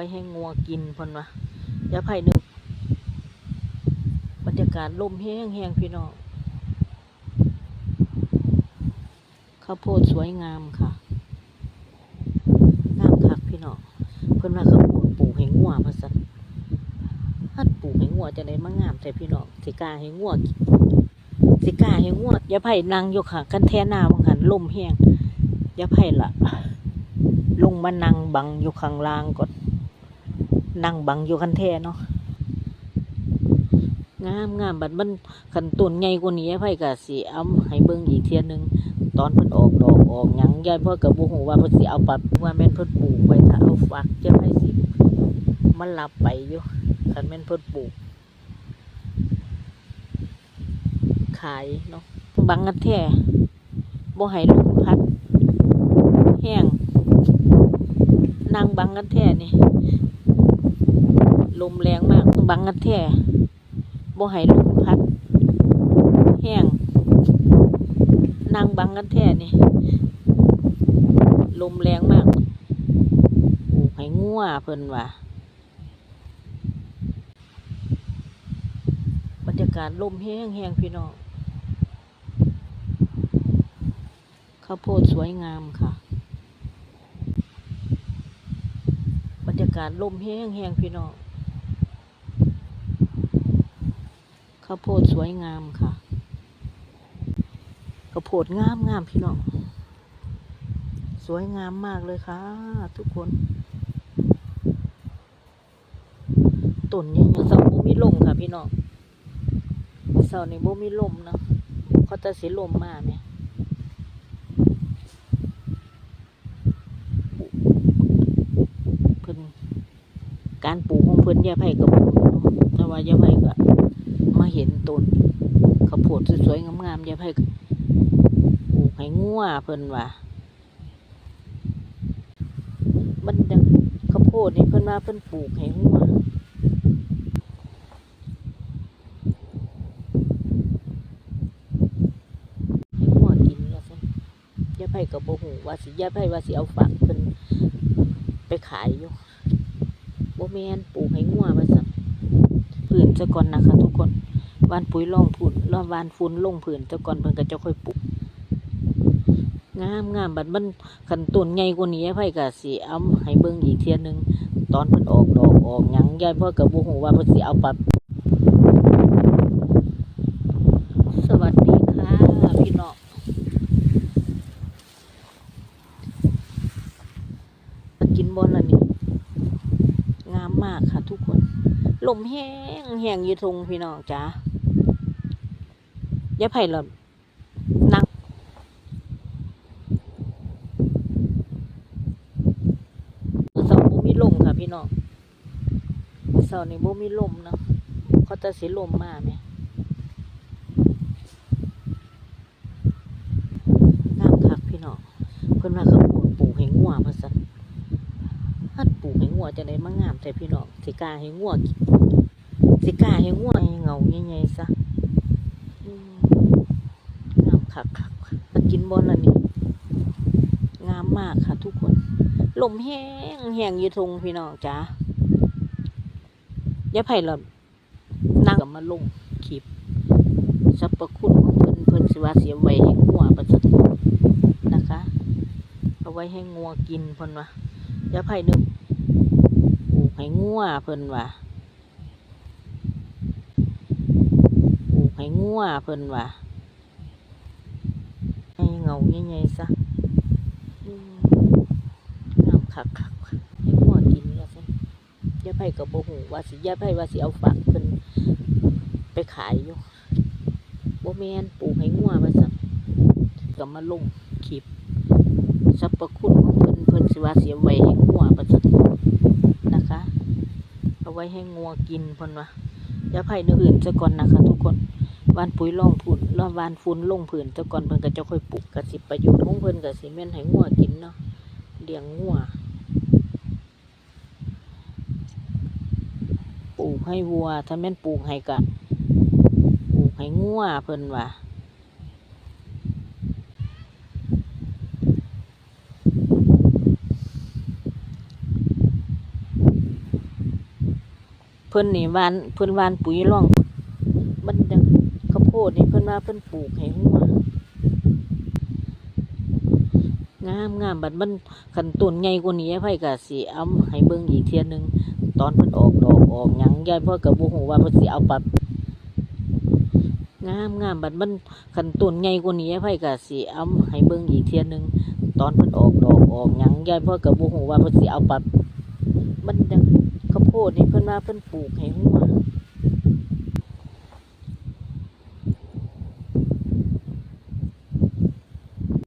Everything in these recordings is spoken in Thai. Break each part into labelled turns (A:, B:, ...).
A: ว้ให้งัวกินพนวะยาไผ่หนึ่งบรรยากาศลมแห้งแห้งพี่น้องข้าวโพดสวยงามค่ะงามคักพี่น้องเพิ่นว่าข้าวโพดปลูกให้งัวมาสั่นฮัดปลูกให้งัวจะได้มางามแต่พี่น้องสิกาให้งัวกินสิกาให้งัวยาไผ่นั่งอยู่ค่ะ กันแท่หน้าบางหันลมแห้งยาไผ่ละลงมานั่งบังอยู่ข้างล่างก่อน นั่งบังอยู่คันแท่เนาะงามงามบัดมันขันต้นใหญ่กว่านี้ไผ่ก็สิเอาให้เบิ่งอีกเทียหนึง ตอนเพิ่นออกดอกออกหยังยายพ่อกับบ่ฮู้ว่าเพิ่นสิเอาปัดว่าแม่นเพิ่นปลูกไว้ถ้าเอาฝักจะให้สิมันหลับไปอยู่คันแม่นเพิ่นปลูก ขายเนาะบังกันแท้บ่ให้ลมพัด แห้งนางบังกันแท้นี่ ลมแรงมากบังกันแท้บ่ให้ลมพัด แห้งนางบังกันแท้นี่ลมแรงมากปลูกให้งัวเพิ่นว่าบรรยากาศลมแห้งแห้งพี่น้องข้าวโพดสวยงามค่ะบรรยากาศลมแห้งแห้งพี่น้อง ข้าวโพดสวยงามค่ะข้าวโพดงามงามพี่น้อง สวยงามมากเลยค่ะ ทุกคนต้นยังยังเสาบ่มีลมค่ะ พี่น้องเสานี่บ่มีลมเนาะเขาจะสิลมมาไหมเพิ่นการปลูกของเพิ่นยาไผ่กับแต่ว่ายาไผ่ก็ มาเห็นต้นข้าวโพดสวยๆงามๆยาไผ่ก็ปลูกให้งัวเพิ่นว่ามันจังข้าวโพดนี่เพิ่นว่าเพิ่นปลูกให้งัวให้งัวกินว่าซั่นยายไผก็บ่ฮู้ว่าสิยายไผ่ว่าสิเอาฝากเพิ่นไปขายอยู่บ่แมนปลูกให้งัวว่าซั่นพื้นซะก่อนนะคะทุกคน วานปุ๋ยล่องพุ่นแล้วหวานฝุ่นลงพื้นซะก่อนเพิ่นก็จะค่อยปลูกงามงามบัดมันขันต้นใหญ่กว่านี้ยไผ่ก็สิเอาให้เบิ่งอีกเทียหนึงตอนเพิ่นออกดอกออกหยังยายพ่อก็บ่ฮู้ว่าเพิ่นสิเอาปับสวัสดีค่ะพี่น้องมากินบอลละนี่งามมากค่ะทุกคนลมแห้งแห้งอยู่ทงพี่น้องจ้า ยายไผ่ละนั่งเสาบ่มีลมค่ะพี่น้องเสานี่บ่มีลมเนาะเขาจะสิลมมาไหมงามคักพี่น้องเพิ่อนว่าเขาปลูกปลูกให้งัวมาสั่นฮัดปลูกให้งัวจะได้มางามแต่พี่น้องสิกาให้งัวสิกาให้งัวให้เงาใหญ่ๆซะอืมงาม คักคักมากินบอลละนี่งามมากค่ะ ทุกคน ลมแห้งแห้งยู่ทงพี่น้องจ้ายายไผ่เรานั่งกับมาลงคลิปสรรพคุณของเพิ่นเพิ่นสิว่าเสียไว้ให้งัวประจัดนะคะ เอาไว้ให้งัวกินเพิ่นว่ายายไผ่หนึ่งปลูกให้งัวเพิ่นว่าปลูกให้งัวเพิ่นว่า งาใหญ่ๆซะงามคักคักให้งัวกินว่าซั่นยาไผ่ก็บ่ฮู้ว่าสิยาไผ่ว่าสิเอาฝากเพิ่นไปขายอยู่บ่แมนปลูกให้งัวว่าซั่นก็มาลงคลิปสรรพคุณของเพิ่นเพิ่นสิว่าสิเอาไว้ให้งัวว่าซั่นนะคะ เอาไว้ให้งัวกินเพิ่นว่ายาไผ่เนึกอื่นซะก่อนนะคะ ทุกคน วานปุ๋ยล่องพุ่นแล้ววานฝุ่นล่งพื้นซะก่อนเพิ่นก็จะค่อยปลูกก็สิประโยชน์ของเพิ่นก็สิแม่นให้งัวกินเนาะเลี้ยงงัวปลูกให้วัว ถ้าแม่นปลูกให้กะปลูกให้งัวเพิ่นว่าเพิ่นนี่วานเพิ่นวานปุ๋ยร่องมันจังข้าวโพดนี่เพิ่น ว่าเพิ่นปลูกให้หัวงามงามบัดมันคันต้นใหญ่กว่านี้ไผก็สิเอาให้เบิ่งอีกเทียนึง ตอนเพิ่นออกดอกออกหยังยายพ่อก็บ่ฮู้ว่าเพิ่นสิเอาปัดงามงามบัดมันคันต้นใหญ่กว่านี้ไผก็สิเอาให้เบิ่งอีกเทียนึง ตอนเพิ่นออกดอกออกหยังยายพ่อก็บ่ฮู้ว่าเพิ่นสิเอาปัดมันจังข้าวโพดนี่เพิ่นว่าเพิ่นปลูกให้หัว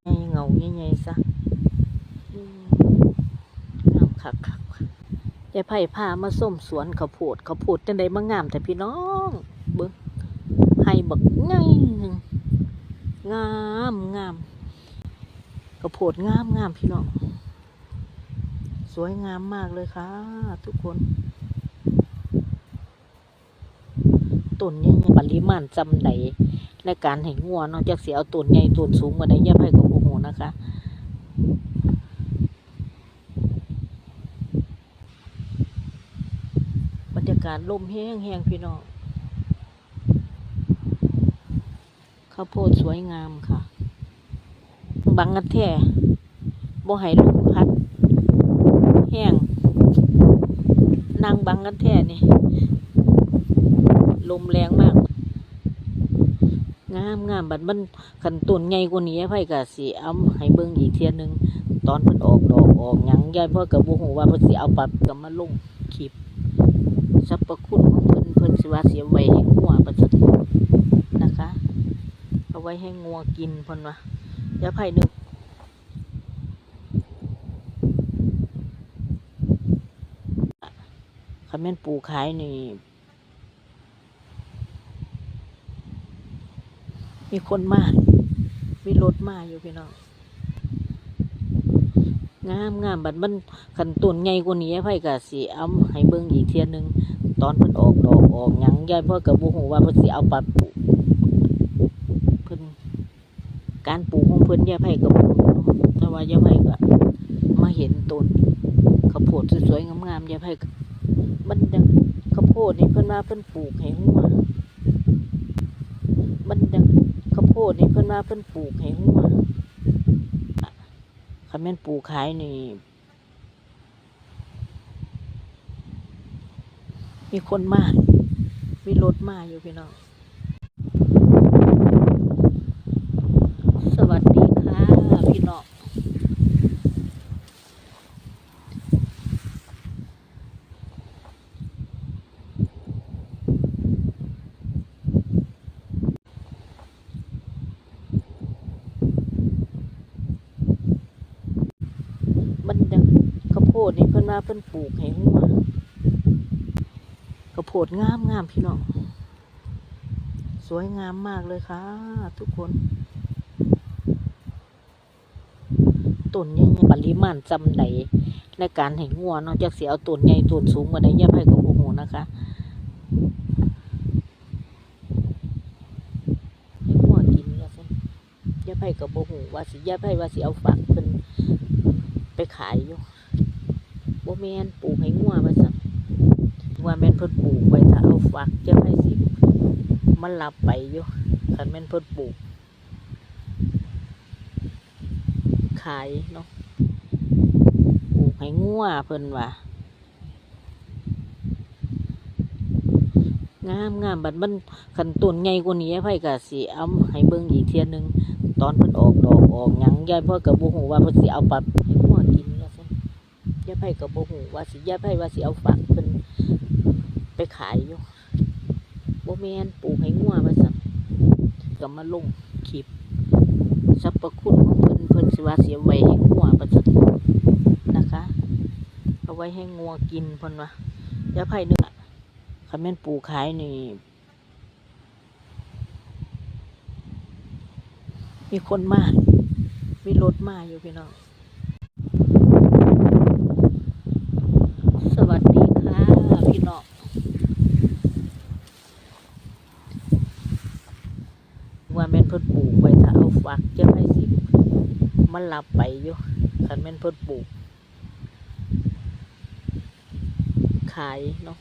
A: ใหญ่เงาใหญ่ๆซะงามคักคักยายไผ่พามาส้มสวนข้าวโพดข้าวโพดจังได๋มางามแต่พี่น้องเบิ่งให้บักใหญ่หนึ่งงามงามข้าวโพดงามงามพี่น้องสวยงามมากเลยค่ะ ทุกคนต้นใหญ่ปริมาณจำไหนในการให้งัวเนอกจากเสียเอาต้นใหญ่ต้นสูงมาได้ยับให้กับโมโห นะคะ บรรยากาศลมแห้งแห้งๆพี่น้องข้าวโพดสวยงามค่ะ บังกันแท้บ่ให้ลมพัด แห้งนางบังกันแท่นี่ ลมแรงมาก งามงามบัดมันขันต้นใหญ่กว่านี้ไผก็สิเอาให้เบิ่งอีกเที่ยหนึง ตอนเพิ่นออกดอกออกหยังยายพ่อก็บ่ฮู้ว่าเพิ่นสิเอาปัดก็มาลงคลิปสรรพคุณของเพิ่นเพิ่นสิว่าสิเอาไว้ให้งัวประจักนะคะ เอาไว้ให้งัวกินเพิ่นว่าอย่าไผนึกคันแม่นปูขายนี่ มีคนมา มีรถมาอยู่พี่น้อง งามงามบัดมันขันต้นใหญ่กว่านี้ไผก็สิเอาให้เบิ่งอีกเที่ยหนึง ตอนเพิ่นออกดอกออกหยังยายพ่อก็บ่ฮู้ว่าเพิ่นสิเอาปัดปลูกเพิ่นการปลูกของเพิ่นยายไผก็บ่รู้เนาะแต่ว่ายายไผก็มาเห็นต้นข้าวโพดสวยๆงามๆยายไผก็มันจังข้าวโพดนี่เพิ่นว่าเพิ่นปลูกให้หัวมันจัง ดนี่เพิ่นว่าเพิ่นปลูกให้หัวคันแม่นปลูกขายนี่ มีคนมา มีรถมาอยู่พี่น้อง สวัสดีค่ะพี่น้อง มันจังข้าวโพ ดนี่เพิ่นว่าเพิ่นปลูกให้หัวข้าวโพดงามงามพี่น้อง สวยงามมากเลยค่ะ ทุกคนต้นใหญ่ปริมาณจำไหนในการให้งัวนอกจากเสียเอาต้นใหญ่ต้นสูงมาได้ยับให้กับโอ้โหนะคะให้งัวกินแล้วซั่นยับให้กับโอ้โหว่าสิยับให้ว่าสิเอาฝากเพิ่นไปขายอยู่ บ่แมนปลูกให้งัวมาสั่นว่าแมนเพิ่นปลูกไว้ถ้าเอาฝักจะให้สิ มันหลับไปอยู่คันแมนเพิ่นปลูก ขายเนาะปลูกให้งัวเพิ่นว่างามงามบัดมันคันต้นใหญ่กว่านี้ไผก็สิเอาให้เบิ่งอีกเทียหนึง ตอนเพิ่นออกดอกออกหยังยายพ่อก็บ่ฮู้ว่าเพิ่นสิเอาปัดให้งัวกินว่าซั่น ยายไผก็บ่ฮู้ว่าสิยายไผว่าสิเอาฝากเพิ่นไปขายอยู่บ่แมนปลูกให้งัวว่าซั่นก็มาลงคลิปสรรพคุณของเพิ่นเพิ่นสิว่าสิเอาไว้ให้งัวว่าซั่นนะคะ เอาไว้ให้งัวกินเพิ่นว่ายายไผนึกอคันแม่นปลูกขายนี่มีคนมา มีรถมาอยู่พี่น้อง สวัสดีค่ะพี่น้อง ว่าแม่นเพิ่นปลูกไว้ถ้าเอาฝักจะให้สิ มันหลับไปอยู่คันแม่นเพิ่นปลูก ขายเนาะ